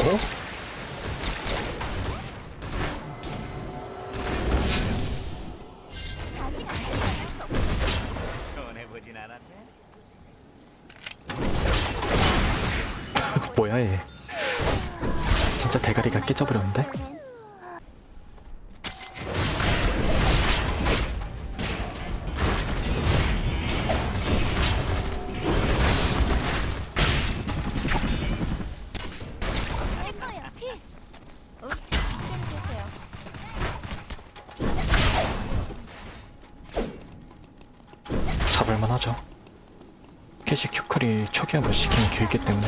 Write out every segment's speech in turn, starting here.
어? 뭐야 얘 진짜 대가리가 깨져버렸는데? 잡을만 하죠. 캐시 큐클이 초기화 못 시키면 길기 때문에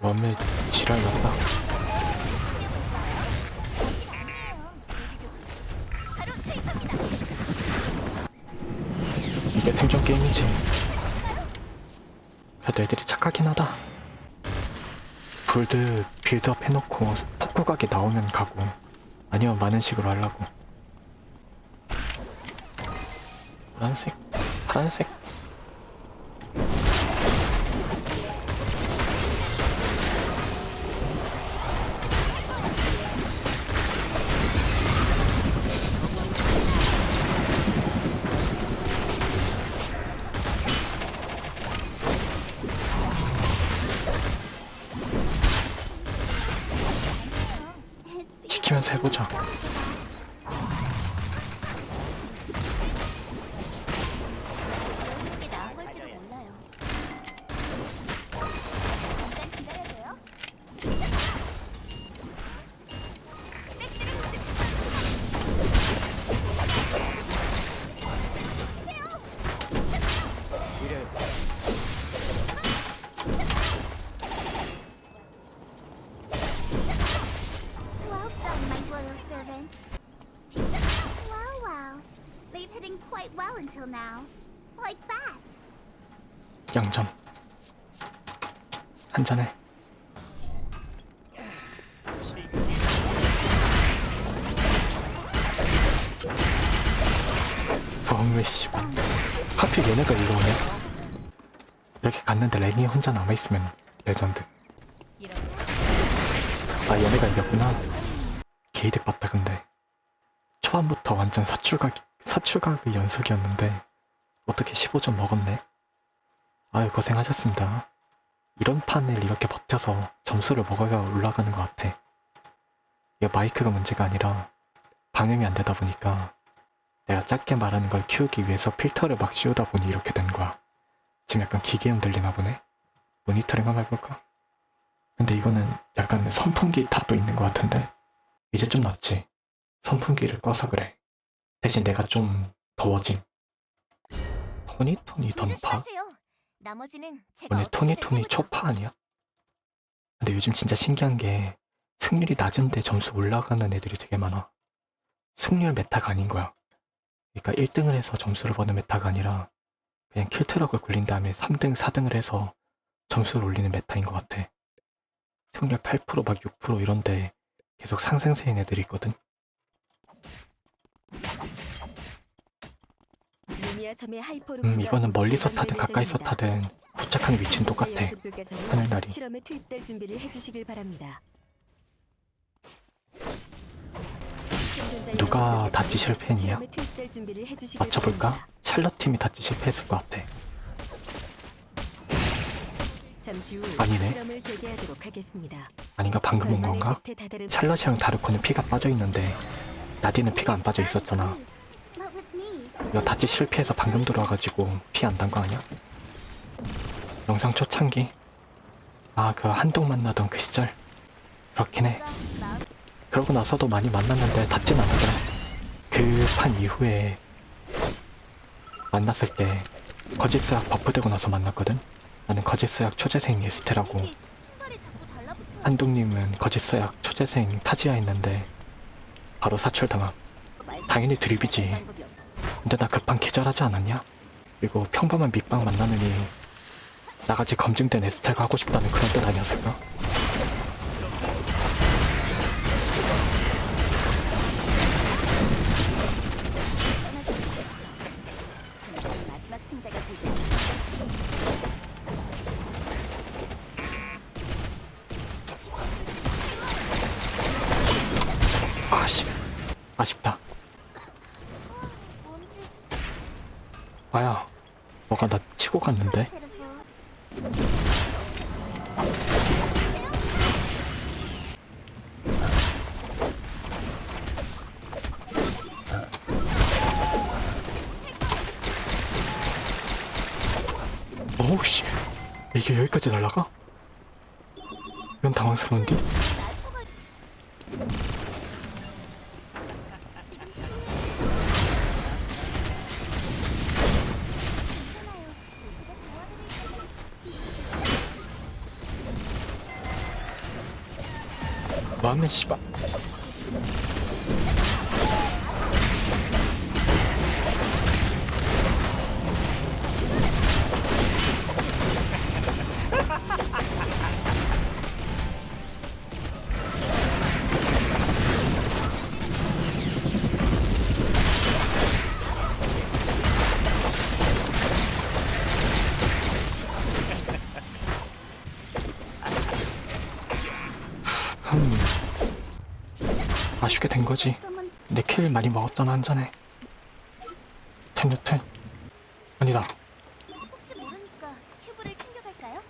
웜에 지랄 났다. 이게 생존 게임이지. 그래도 애들이 착하긴 하다. 불드 빌드업 해놓고 폭구각이 나오면 가고 아니면 많은 식으로 하려고. 노란색? 파란색 지키면서 해보자 Wow, wow. They've hidden quite well until now. Like bats. 양점 한잔해 뻥왜 씨발 하필 얘네가 일로 오네 이렇게 갔는데 랭이 혼자 남아있으면 레전드 아 얘네가 이겼구나 게이득 봤다 근데 초반부터 완전 사출각 사출각의 연속이었는데 어떻게 15점 먹었네 아유 고생하셨습니다. 이런 판을 이렇게 버텨서 점수를 먹어야 올라가는 것 같아. 이게 마이크가 문제가 아니라 방음이 안 되다 보니까 내가 짧게 말하는 걸 키우기 위해서 필터를 막 씌우다 보니 이렇게 된 거야. 지금 약간 기계음 들리나 보네? 모니터링 한번 해볼까? 근데 이거는 약간 선풍기 탑도 있는 것 같은데 이제 좀 낫지. 선풍기를 꺼서 그래. 대신 내가 좀 더워짐. 토니 토니 던파? 조심하세요. 나머지는 제가 오늘 어떻게 토니토니 된 초파 아니야? 근데 요즘 진짜 신기한 게 승률이 낮은데 점수 올라가는 애들이 되게 많아. 승률 메타가 아닌 거야. 그러니까 1등을 해서 점수를 버는 메타가 아니라 그냥 킬트럭을 굴린 다음에 3등, 4등을 해서 점수를 올리는 메타인 것 같아. 승률 8%, 막 6% 이런데 계속 상승세인 애들이 있거든. 음, 이거는 멀리서 타든 가까이서 타든 도착하는 위치는 똑같아. 하늘나리. 실험에 투입될 준비를 해주시길 바랍니다. 누가 다찌 실패했냐? 맞춰볼까? 샬럿 팀이 다찌 실패했을 것 같아. 잠시 후 아니네. 실험을 재개하도록 하겠습니다. 아닌가 방금 온 건가? 샬럿이랑 다르코는 피가 빠져 있는데 나디는 피가 안 빠져 있었잖아. Me. 이거 다찌 실패해서 방금 들어와가지고 피 안 단 거 아니야? 영상 초창기. 아, 그 한동 만나던 그 시절. 그렇긴 해. 그러고 나서도 많이 만났는데 닿진 않더라. 그 판 이후에 만났을 때 거짓수학 버프되고 나서 만났거든. 나는 거짓수학 초재생 에스테라고. 한동님은 거짓수학 초재생 타지아 했는데 바로 사출당함. 당연히 드립이지. 근데 나 급한 계절하지 않았냐? 그리고 평범한 밑방 만나느니 나같이 검증된 에스텔가 하고 싶다는 그런 뜻 아니었을까? 아쉽다 아야 뭐가 나 치고 갔는데. 오우씨 이게 여기까지 날라가? 이건 당황스러운데? 마음 아쉽게 된 거지 내킬 많이 먹었잖아 한 잔에 텐유텐 아니다 혹시 모르니까 큐브를 챙겨갈까요?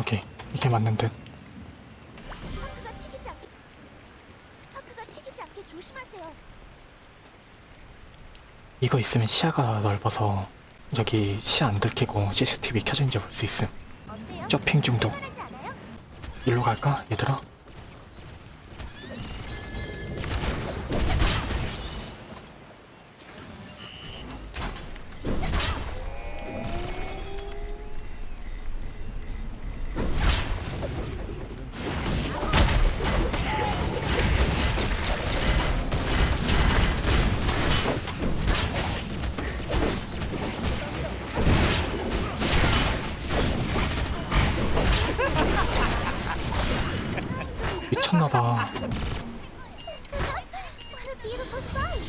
오케이 이게 맞는 듯 스파크가 튀기지 않게 스파크가 튀기지 않게 조심하세요. 이거 있으면 시야가 넓어서 여기 시야 안 들키고 CCTV 켜진지 볼 수 있음 어때요? 쇼핑 중독 편하지 않아요? 일로 갈까 얘들아? Beautiful sight!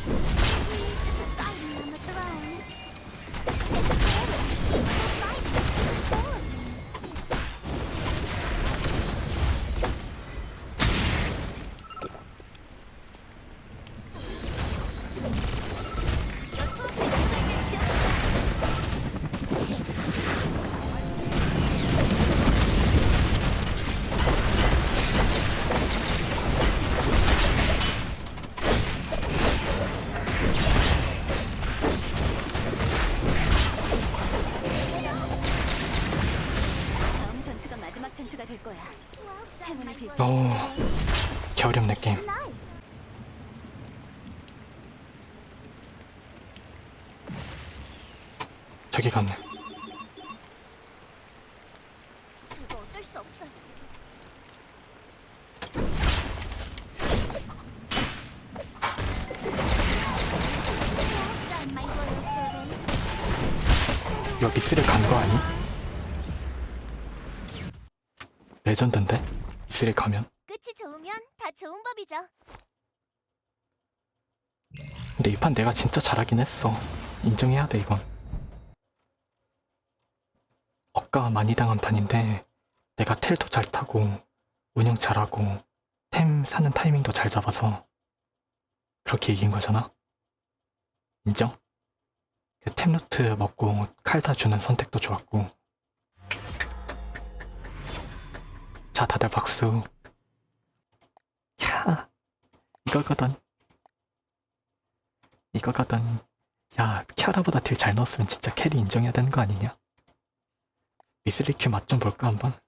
마지막 전투가 될 거야. 행운을. 겨울이 없네 게임 Nice. 저기 갔네 어쩔 수. 여기 쓰레 간거 아니? 레전드인데? 이 쓰레 가면? 끝이 좋으면 다 좋은 법이죠. 근데 이 판 내가 진짜 잘하긴 했어 인정해야 돼 이건 억가 많이 당한 판인데 내가 텔도 잘 타고 운영 잘하고 템 사는 타이밍도 잘 잡아서 그렇게 이긴 거잖아. 인정? 그 템루트 먹고 칼 다 주는 선택도 좋았고. 자, 다들 박수. 야, 이거거든. 이거거든. 야, 키아라보다 딜 잘 넣었으면 진짜 캐리 인정해야 되는 거 아니냐? 미스리큐 맛 좀 볼까 한번?